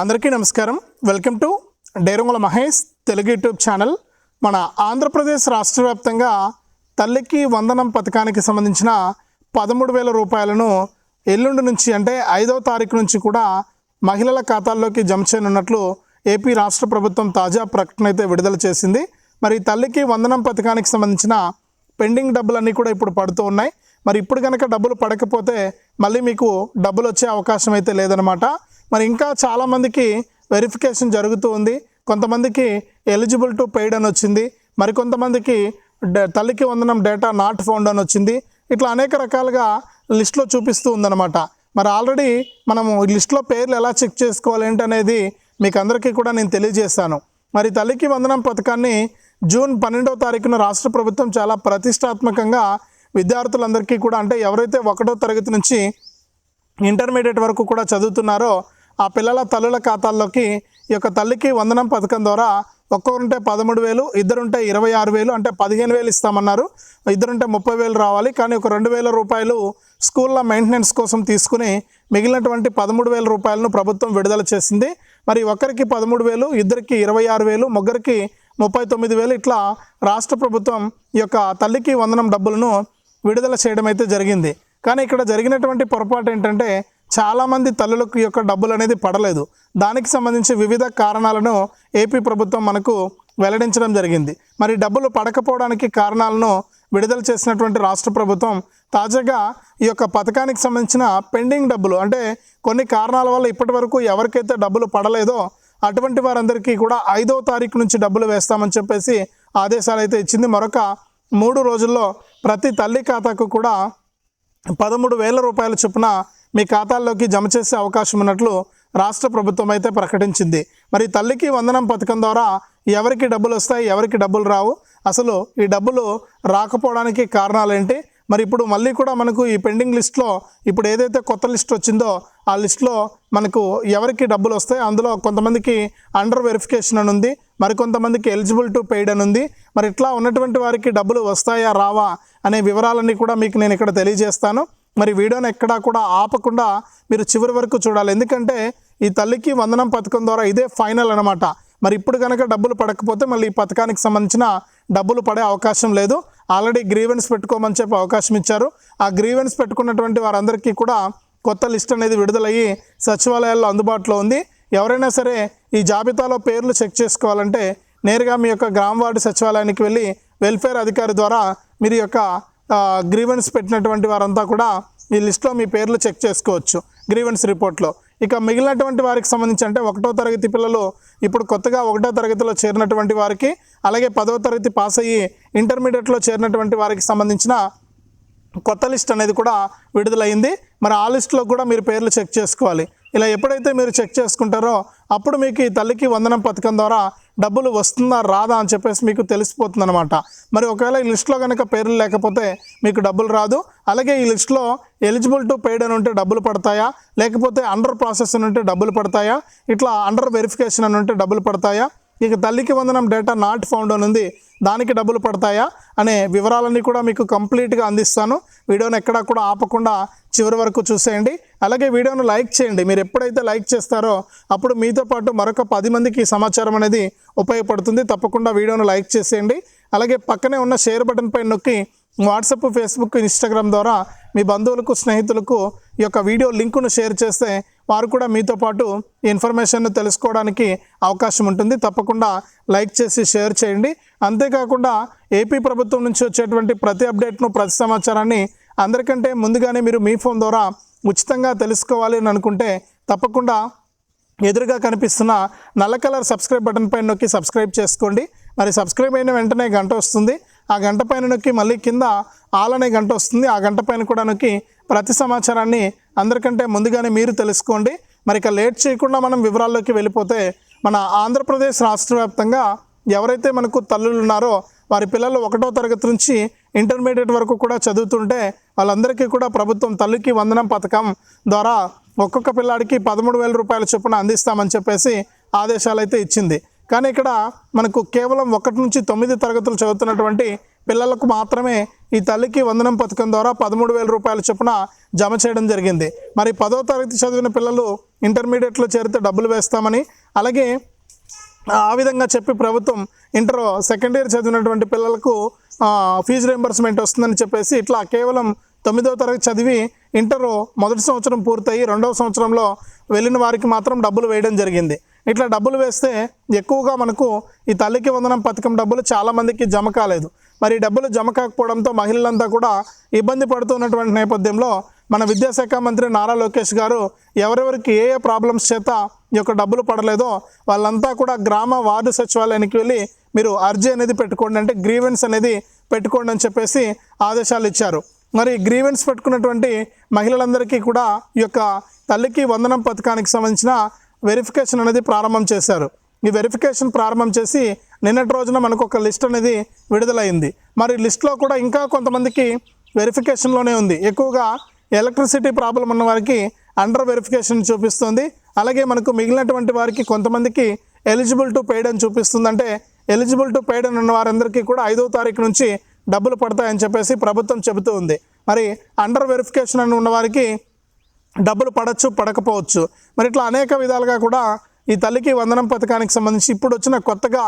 అందరికీ నమస్కారం. Welcome to Derangula Mahesh Telugu YouTube channel. మన ఆంధ్రప్రదేశ్ రాష్ట్ర వ్యాప్తంగా తల్లికి వందనం పథకానికి సంబంధించిన పదమూడు వేల రూపాయలను ఎల్లుండి నుంచి అంటే ఐదవ తారీఖు నుంచి కూడా మహిళల ఖాతాల్లోకి జమ చేయనున్నట్లు ఏపీ రాష్ట్ర ప్రభుత్వం తాజా ప్రకటన అయితే విడుదల చేసింది. మరి తల్లికి వందనం పథకానికి సంబంధించిన పెండింగ్ డబ్బులన్నీ కూడా ఇప్పుడు పడుతూ ఉన్నాయి. మరి ఇప్పుడు కనుక డబ్బులు పడకపోతే మళ్ళీ మీకు డబ్బులు వచ్చే అవకాశం అయితే లేదనమాట మరి ఇంకా చాలామందికి వెరిఫికేషన్ జరుగుతూ ఉంది. కొంతమందికి ఎలిజిబుల్ టు పెయిడ్ అని వచ్చింది. మరి కొంతమందికి తల్లికి వందనం డేటా నాట్ ఫౌండ్ అని వచ్చింది. ఇట్లా అనేక రకాలుగా లిస్ట్లో చూపిస్తూ ఉందన్నమాట. మరి ఆల్రెడీ మనము లిస్ట్లో పేర్లు ఎలా చెక్ చేసుకోవాలి ఏంటి అనేది మీకు అందరికీ కూడా నేను తెలియజేస్తాను. మరి తల్లికి వందనం పథకాన్ని జూన్ పన్నెండవ తారీఖున రాష్ట్ర ప్రభుత్వం చాలా ప్రతిష్టాత్మకంగా విద్యార్థులందరికీ కూడా అంటే ఎవరైతే ఒకటో తరగతి నుంచి ఇంటర్మీడియట్ వరకు కూడా చదువుతున్నారో ఆ పిల్లల తల్లుల ఖాతాల్లోకి ఈ యొక్క తల్లికి వందనం పథకం ద్వారా ఒక్కొక్కరుంటే పదమూడు వేలు ఇద్దరుంటే ఇరవై ఆరు వేలు అంటే పదిహేను వేలు ఇస్తామన్నారు. ఇద్దరుంటే ముప్పై వేలు రావాలి. కానీ ఒక రెండు వేల రూపాయలు స్కూళ్ళ మెయింటెనెన్స్ కోసం తీసుకుని మిగిలినటువంటి పదమూడు వేల రూపాయలను ప్రభుత్వం విడుదల చేసింది. మరి ఒకరికి పదమూడు వేలు ఇద్దరికి ఇరవై ఆరు వేలు ముగ్గురికి ముప్పై తొమ్మిది వేలు ఇట్లా రాష్ట్ర ప్రభుత్వం ఈ యొక్క తల్లికి వందనం డబ్బులను విడుదల చేయడం అయితే జరిగింది. కానీ ఇక్కడ జరిగినటువంటి పొరపాటు ఏంటంటే చాలామంది తల్లులకు యొక్క డబ్బులు అనేది పడలేదు. దానికి సంబంధించి వివిధ కారణాలను ఏపీ ప్రభుత్వం మనకు వెల్లడించడం జరిగింది. మరి డబ్బులు పడకపోవడానికి కారణాలను విడుదల చేసినటువంటి రాష్ట్ర ప్రభుత్వం తాజాగా ఈ యొక్క పథకానికి సంబంధించిన పెండింగ్ డబ్బులు అంటే కొన్ని కారణాల వల్ల ఇప్పటి వరకు ఎవరికైతే డబ్బులు పడలేదో అటువంటి వారందరికీ కూడా ఐదవ తారీఖు నుంచి డబ్బులు వేస్తామని చెప్పేసి ఆదేశాలు అయితే ఇచ్చింది. మరొక మూడు రోజుల్లో ప్రతి తల్లి ఖాతాకు కూడా పదమూడు వేల రూపాయల చొప్పున మీ ఖాతాల్లోకి జమ చేసే అవకాశం ఉన్నట్లు రాష్ట్ర ప్రభుత్వం అయితే ప్రకటించింది. మరి తల్లికి వందనం పథకం ద్వారా ఎవరికి డబ్బులు వస్తాయి ఎవరికి డబ్బులు రావు? అసలు ఈ డబ్బులు రాకపోవడానికి కారణాలు ఏంటి మరి ఇప్పుడు మళ్ళీ కూడా మనకు ఈ పెండింగ్ లిస్ట్లో ఇప్పుడు ఏదైతే కొత్త లిస్ట్ వచ్చిందో ఆ లిస్ట్లో మనకు ఎవరికి డబ్బులు వస్తాయి? అందులో కొంతమందికి అండర్ వెరిఫికేషన్ అని ఉంది మరి కొంతమందికి ఎలిజిబుల్ టు పెయిడ్ అని ఉంది. మరి ఇట్లా ఉన్నటువంటి వారికి డబ్బులు వస్తాయా రావా అనే వివరాలన్నీ కూడా మీకు నేను ఇక్కడ తెలియజేస్తాను. మరి వీడియోని ఎక్కడా కూడా ఆపకుండా మీరు చివరి వరకు చూడాలి. ఎందుకంటే ఈ తల్లికి వందనం పథకం ద్వారా ఇదే ఫైనల్ అనమాట మరి ఇప్పుడు కనుక డబ్బులు పడకపోతే మళ్ళీ ఈ పథకానికి సంబంధించిన డబ్బులు పడే అవకాశం లేదు. ఆల్రెడీ గ్రీవెన్స్ పెట్టుకోమని చెప్పి అవకాశం ఇచ్చారు. ఆ గ్రీవెన్స్ పెట్టుకున్నటువంటి వారందరికీ కూడా కొత్త లిస్ట్ అనేది విడుదలయ్యి సచివాలయాల్లో అందుబాటులో ఉంది. ఎవరైనా సరే ఈ జాబితాలో పేర్లు చెక్ చేసుకోవాలంటే నేరుగా మీ యొక్క గ్రామ వార్డు సచివాలయానికి వెళ్ళి వెల్ఫేర్ అధికారి ద్వారా మీరు యొక్క గ్రీవెన్స్ పెట్టినటువంటి వారంతా కూడా ఈ లిస్ట్లో మీ పేర్లు చెక్ చేసుకోవచ్చు గ్రీవెన్స్ రిపోర్ట్లో ఇక మిగిలినటువంటి వారికి సంబంధించి అంటే ఒకటో తరగతి పిల్లలు ఇప్పుడు కొత్తగా ఒకటో తరగతిలో చేరినటువంటి వారికి అలాగే పదవ తరగతి పాస్ అయ్యి ఇంటర్మీడియట్లో చేరినటువంటి వారికి సంబంధించిన కొత్త లిస్ట్ అనేది కూడా విడుదలైంది. మరి ఆ లిస్ట్లో కూడా మీరు పేర్లు చెక్ చేసుకోవాలి. ఇలా ఎప్పుడైతే మీరు చెక్ చేసుకుంటారో అప్పుడు మీకు ఈ తల్లికి వందనం పథకం ద్వారా డబ్బులు వస్తుందా రాదా అని చెప్పేసి మీకు తెలిసిపోతుంది అనమాట మరి ఒకవేళ ఈ లిస్ట్లో కనుక పేర్లు లేకపోతే మీకు డబ్బులు రాదు. అలాగే ఈ లిస్ట్లో ఎలిజిబుల్ టు పెయిడ్ అని ఉంటే డబ్బులు పడతాయా? లేకపోతే అండర్ ప్రాసెస్ అని ఉంటే డబ్బులు పడతాయా? ఇట్లా అండర్ వెరిఫికేషన్ అని ఉంటే డబ్బులు పడతాయా? ఇక తల్లికి వందనం డేటా నాట్ ఫౌండ్ అని ఉంది. దానికి డబ్బులు పడతాయా అనే వివరాలన్నీ కూడా మీకు కంప్లీట్గా అందిస్తాను. వీడియోని ఎక్కడా కూడా ఆపకుండా చివరి వరకు చూసేయండి. అలాగే వీడియోను లైక్ చేయండి. మీరు ఎప్పుడైతే లైక్ చేస్తారో అప్పుడు మీతో పాటు మరొక పది మందికి ఈ సమాచారం అనేది ఉపయోగపడుతుంది. తప్పకుండా వీడియోను లైక్ చేసేయండి. అలాగే పక్కనే ఉన్న షేర్ బటన్ పై నొక్కి వాట్సప్ ఫేస్బుక్ ఇన్స్టాగ్రామ్ ద్వారా మీ బంధువులకు స్నేహితులకు ఈ యొక్క వీడియో లింకును షేర్ చేస్తే వారు కూడా మీతో పాటు ఇన్ఫర్మేషన్ను తెలుసుకోవడానికి అవకాశం ఉంటుంది. తప్పకుండా లైక్ చేసి షేర్ చేయండి. అంతేకాకుండా ఏపీ ప్రభుత్వం నుంచి వచ్చేటువంటి ప్రతి అప్డేట్ను ప్రతి సమాచారాన్ని అందరికంటే ముందుగానే మీరు మీ ఫోన్ ద్వారా ఉచితంగా తెలుసుకోవాలి అని అనుకుంటే తప్పకుండా ఎదురుగా కనిపిస్తున్న నల్ల కలర్ సబ్స్క్రైబ్ బటన్ పైన నొక్కి సబ్స్క్రైబ్ చేసుకోండి. మరి సబ్స్క్రైబ్ అయిన వెంటనే గంట వస్తుంది. ఆ గంట పైన నొక్కి మళ్ళీ కింద ఆల్ అనే గంట వస్తుంది. ఆ గంట పైన కూడా నొక్కి ప్రతి సమాచారాన్ని అందరికంటే ముందుగానే మీరు తెలుసుకోండి. మరి ఇక లేట్ చేయకుండా మనం వివరాల్లోకి వెళ్ళిపోతే మన ఆంధ్రప్రదేశ్ రాష్ట్ర వ్యాప్తంగా ఎవరైతే మనకు తల్లులు ఉన్నారో వారి పిల్లలు ఒకటో తరగతి నుంచి ఇంటర్మీడియట్ వరకు కూడా చదువుతుంటే వాళ్ళందరికీ కూడా ప్రభుత్వం తల్లికి వందనం పథకం ద్వారా ఒక్కొక్క పిల్లాడికి పదమూడు వేల రూపాయల చొప్పున అందిస్తామని చెప్పేసి ఆదేశాలు అయితే ఇచ్చింది. కానీ ఇక్కడ మనకు కేవలం ఒకటి నుంచి తొమ్మిది తరగతులు చదువుతున్నటువంటి పిల్లలకు మాత్రమే ఈ తల్లికి వందనం పథకం ద్వారా పదమూడు వేల రూపాయల చొప్పున జమ చేయడం జరిగింది. మరి పదో తరగతి చదివిన పిల్లలు ఇంటర్మీడియట్లో చేరితే డబ్బులు వేస్తామని అలాగే ఆ విధంగా చెప్పి ప్రభుత్వం ఇంటర్ సెకండ్ ఇయర్ చదివినటువంటి పిల్లలకు ఫీజు రియంబర్స్మెంట్ వస్తుందని చెప్పేసి ఇట్లా కేవలం తొమ్మిదవ తరగతి చదివి ఇంటర్ మొదటి సంవత్సరం పూర్తయి రెండవ సంవత్సరంలో వెళ్ళిన వారికి మాత్రం డబ్బులు వేయడం జరిగింది. ఇట్లా డబ్బులు వేస్తే ఎక్కువగా మనకు ఈ తల్లికి వందనం పథకం డబ్బులు చాలామందికి జమ కాలేదు. మరి డబ్బులు జమ కాకపోవడంతో మహిళలంతా కూడా ఇబ్బంది పడుతున్నటువంటి నేపథ్యంలో మన విద్యాశాఖ మంత్రి నారా లోకేష్ గారు ఎవరెవరికి ఏ ఏ ప్రాబ్లమ్స్ చేత ఈ యొక్క డబ్బులు పడలేదో వాళ్ళంతా కూడా గ్రామ వార్డు సచివాలయానికి వెళ్ళి మీరు అర్జీ అనేది పెట్టుకోండి అంటే గ్రీవెన్స్ అనేది పెట్టుకోండి అని చెప్పేసి ఆదేశాలు ఇచ్చారు. మరి గ్రీవెన్స్ పెట్టుకున్నటువంటి మహిళలందరికీ కూడా ఈ యొక్క తల్లికి వందనం పథకానికి సంబంధించిన వెరిఫికేషన్ అనేది ప్రారంభం చేశారు. ఈ వెరిఫికేషన్ ప్రారంభం చేసి నిన్నటి రోజున మనకు ఒక లిస్ట్ అనేది విడుదలైంది. మరి లిస్ట్లో కూడా ఇంకా కొంతమందికి వెరిఫికేషన్లోనే ఉంది. ఎక్కువగా ఎలక్ట్రిసిటీ ప్రాబ్లం ఉన్న వారికి అండర్ వెరిఫికేషన్ చూపిస్తుంది. అలాగే మనకు మిగిలినటువంటి వారికి కొంతమందికి ఎలిజిబుల్ టు పెయిడ్ అని చూపిస్తుంది అంటే ఎలిజిబుల్ టు పెయిడ్ అని ఉన్న వారందరికీ కూడా ఐదో తారీఖు నుంచి డబ్బులు పడతాయని చెప్పేసి ప్రభుత్వం చెబుతూ ఉంది. మరి అండర్ వెరిఫికేషన్ అని ఉన్నవారికి డబ్బులు పడచ్చు పడకపోవచ్చు. మరి ఇట్లా అనేక విధాలుగా కూడా ఈ తల్లికి వందనం పథకానికి సంబంధించి ఇప్పుడు వచ్చిన కొత్తగా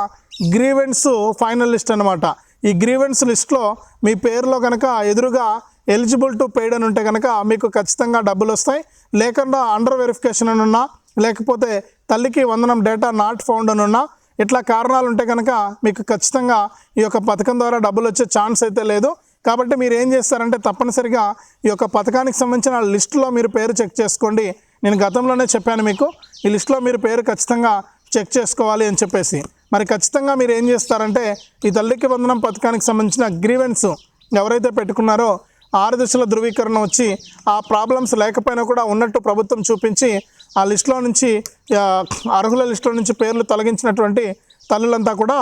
గ్రీవెన్స్ ఫైనల్ లిస్ట్ అనమాట ఈ గ్రీవెన్స్ లిస్ట్లో మీ పేరులో కనుక ఎదురుగా ఎలిజిబుల్ టు పెయిడ్ అని ఉంటే కనుక మీకు ఖచ్చితంగా డబ్బులు వస్తాయి. లేకుండా అండర్ వెరిఫికేషన్ అని ఉన్నా లేకపోతే తల్లికి వందనం డేటా నాట్ ఫౌండ్ అని ఉన్నా ఇట్లా కారణాలు ఉంటే కనుక మీకు ఖచ్చితంగా ఈ యొక్క పథకం ద్వారా డబ్బులు వచ్చే ఛాన్స్ అయితే లేదు. కాబట్టి మీరు ఏం చేస్తారంటే తప్పనిసరిగా ఈ యొక్క పథకానికి సంబంధించిన లిస్టులో మీరు పేరు చెక్ చేసుకోండి. నేను గతంలోనే చెప్పాను మీకు ఈ లిస్టులో మీరు పేరు ఖచ్చితంగా చెక్ చేసుకోవాలి అని చెప్పేసి. మరి ఖచ్చితంగా మీరు ఏం చేస్తారంటే ఈ తల్లికి వందనం పథకానికి సంబంధించిన గ్రీవెన్స్ ఎవరైతే పెట్టుకున్నారో ఆరు దశల ధృవీకరణ వచ్చి ఆ ప్రాబ్లమ్స్ లేకపోయినా కూడా ఉన్నట్టు ప్రభుత్వం చూపించి ఆ లిస్టులో నుంచి అర్హుల లిస్టులో నుంచి పేర్లు తొలగించినటువంటి తల్లులంతా కూడా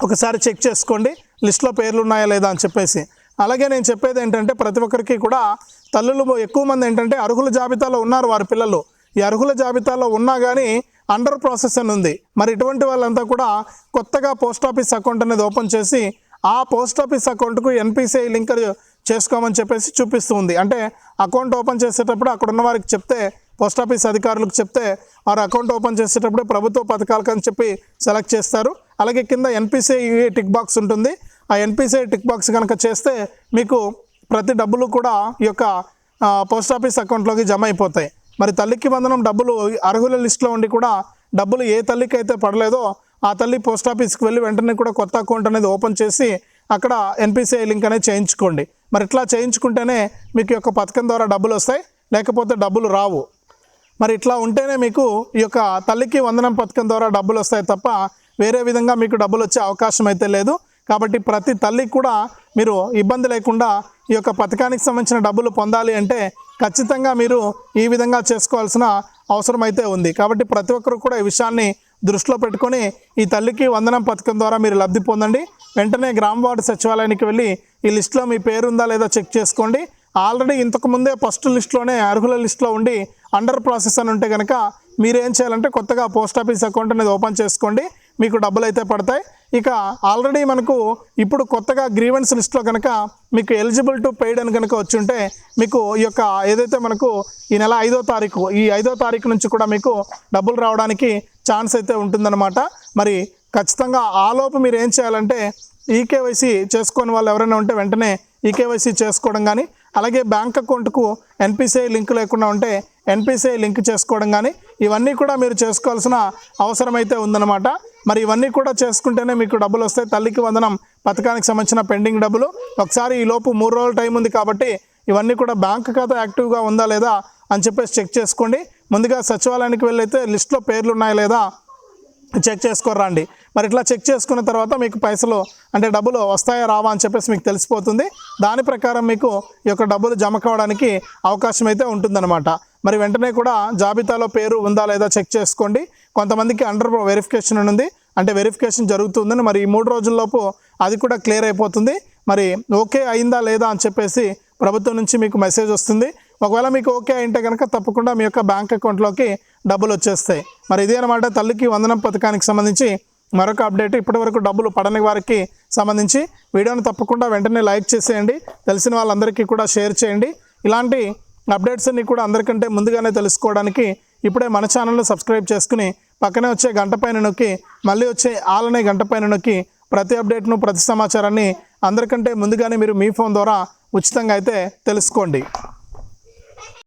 ఒకసారి చెక్ చేసుకోండి లిస్ట్లో పేర్లు ఉన్నాయా లేదా అని చెప్పేసి. అలాగే నేను చెప్పేది ఏంటంటే ప్రతి ఒక్కరికి కూడా తల్లులు ఎక్కువ మంది ఏంటంటే అర్హుల జాబితాలో ఉన్నారు వారి పిల్లలు. ఈ అర్హుల జాబితాలో ఉన్నా కానీ అండర్ ప్రాసెస్ అని ఉంది. మరి ఇటువంటి వాళ్ళంతా కూడా కొత్తగా పోస్ట్ ఆఫీస్ అకౌంట్ అనేది ఓపెన్ చేసి ఆ పోస్ట్ ఆఫీస్ అకౌంట్కు ఎన్పిసిఐ లింక్ చేసుకోమని చెప్పేసి చూపిస్తూ ఉంది. అంటే అకౌంట్ ఓపెన్ చేసేటప్పుడు అక్కడ ఉన్న వారికి చెప్తే పోస్ట్ ఆఫీస్ అధికారులకు చెప్తే వారు అకౌంట్ ఓపెన్ చేసేటప్పుడు ప్రభుత్వ పథకాలకు అని చెప్పి సెలెక్ట్ చేస్తారు. అలాగే కింద ఎన్పిసిఐ టిక్ బాక్స్ ఉంటుంది. ఆ ఎన్పిసిఐ టిక్ బాక్స్ కనుక చేస్తే మీకు ప్రతి డబ్బులు కూడా ఈ యొక్క పోస్ట్ ఆఫీస్ అకౌంట్లోకి జమ అయిపోతాయి. మరి తల్లికి వందనం డబ్బులు అర్హుల లిస్టులో ఉండి కూడా డబ్బులు ఏ తల్లికి అయితే పడలేదో ఆ తల్లి పోస్ట్ ఆఫీస్కి వెళ్ళి వెంటనే కూడా కొత్త అకౌంట్ అనేది ఓపెన్ చేసి అక్కడ ఎన్పిసిఐ లింక్ అనేది చేయించుకోండి. మరి ఇట్లా చేయించుకుంటేనే మీకు ఈ యొక్క పథకం ద్వారా డబ్బులు వస్తాయి లేకపోతే డబ్బులు రావు. మరి ఇట్లా ఉంటేనే మీకు ఈ యొక్క తల్లికి వందనం పథకం ద్వారా డబ్బులు వస్తాయి తప్ప వేరే విధంగా మీకు డబ్బులు వచ్చే అవకాశం అయితే లేదు. కాబట్టి ప్రతి తల్లికి కూడా మీరు ఇబ్బంది లేకుండా ఈ యొక్క పథకానికి సంబంధించిన డబ్బులు పొందాలి అంటే ఖచ్చితంగా మీరు ఈ విధంగా చేసుకోవాల్సిన అవసరం అయితే ఉంది. కాబట్టి ప్రతి ఒక్కరు కూడా ఈ విషయాన్ని దృష్టిలో పెట్టుకొని ఈ తల్లికి వందనం పథకం ద్వారా మీరు లబ్ధి పొందండి. వెంటనే గ్రామ వార్డు సచివాలయానికి వెళ్ళి ఈ లిస్టులో మీ పేరు ఉందా లేదా చెక్ చేసుకోండి. ఆల్రెడీ ఇంతకు ముందే ఫస్ట్ లిస్ట్లోనే అర్హుల లిస్ట్లో ఉండి అండర్ ప్రాసెస్ అని ఉంటే కనుక మీరేం చేయాలంటే కొత్తగా పోస్ట్ ఆఫీస్ అకౌంట్ అనేది ఓపెన్ చేసుకోండి. మీకు డబ్బులు అయితే పడతాయి. ఇక ఆల్రెడీ మనకు ఇప్పుడు కొత్తగా గ్రీవెన్స్ లిస్ట్లో కనుక మీకు ఎలిజిబుల్ టు పెయిడ్ అని కనుక వచ్చి ఉంటే మీకు ఈ యొక్క ఏదైతే మనకు ఈ నెల ఐదో తారీఖు ఈ ఐదో తారీఖు నుంచి కూడా మీకు డబ్బులు రావడానికి ఛాన్స్ అయితే ఉంటుందన్నమాట. మరి ఖచ్చితంగా ఆలోపు మీరు ఏం చేయాలంటే ఈకేవైసీ చేసుకొని వాళ్ళు ఎవరైనా ఉంటే వెంటనే ఈకేవైసీ చేసుకోవడం కానీ అలాగే బ్యాంక్ అకౌంట్కు ఎన్పిసిఐ లింక్ లేకుండా ఉంటే ఎన్పిసిఐ లింక్ చేసుకోవడం కానీ ఇవన్నీ కూడా మీరు చేసుకోవాల్సిన అవసరం అయితే ఉందన్నమాట. మరి ఇవన్నీ కూడా చేసుకుంటేనే మీకు డబ్బులు వస్తాయి. తల్లికి వందనం పథకానికి సంబంధించిన పెండింగ్ డబ్బులు. ఒకసారి ఈ లోపు మూడు రోజుల టైం ఉంది కాబట్టి ఇవన్నీ కూడా బ్యాంక్ ఖాతా యాక్టివ్గా ఉందా లేదా అని చెప్పేసి చెక్ చేసుకోండి. ముందుగా సచివాలయానికి వెళ్ళైతే లిస్ట్లో పేర్లు ఉన్నాయా లేదా చెక్ చేసుకోరండి మరి ఇట్లా చెక్ చేసుకున్న తర్వాత మీకు పైసలు అంటే డబ్బులు వస్తాయా రావా అని చెప్పేసి మీకు తెలిసిపోతుంది. దాని ప్రకారం మీకు ఈ యొక్క డబ్బులు జమ కావడానికి అవకాశం అయితే ఉంటుందన్నమాట. మరి వెంటనే కూడా జాబితాలో పేరు ఉందా లేదా చెక్ చేసుకోండి. కొంతమందికి అండర్ వెరిఫికేషన్ ఉంది. అంటే వెరిఫికేషన్ జరుగుతుందని మరి ఈ మూడు రోజుల్లోపు అది కూడా క్లియర్ అయిపోతుంది. మరి ఓకే అయిందా లేదా అని చెప్పేసి ప్రభుత్వం నుంచి మీకు మెసేజ్ వస్తుంది. ఒకవేళ మీకు ఓకే అయింటే కనుక తప్పకుండా మీ యొక్క బ్యాంక్ అకౌంట్లోకి డబ్బులు వచ్చేస్తాయి. మరి ఇదే అనమాట తల్లికి వందనం పథకానికి సంబంధించి మరొక అప్డేట్. ఇప్పటివరకు డబ్బులు పడని వారికి సంబంధించి వీడియోను తప్పకుండా వెంటనే లైక్ చేసేయండి. తెలిసిన వాళ్ళందరికీ కూడా షేర్ చేయండి. ఇలాంటి అప్డేట్స్ అన్ని కూడా అందరికంటే ముందుగానే తెలుసుకోవడానికి ఇప్పుడే మన ఛానల్ను సబ్స్క్రైబ్ చేసుకుని పక్కనే వచ్చే గంట పైన నొక్కి మళ్ళీ వచ్చే ఆలనే గంట పైన నొక్కి ప్రతి అప్డేట్ను ప్రతి సమాచారాన్ని అందరికంటే ముందుగానే మీరు మీ ఫోన్ ద్వారా ఉచితంగా అయితే తెలుసుకోండి.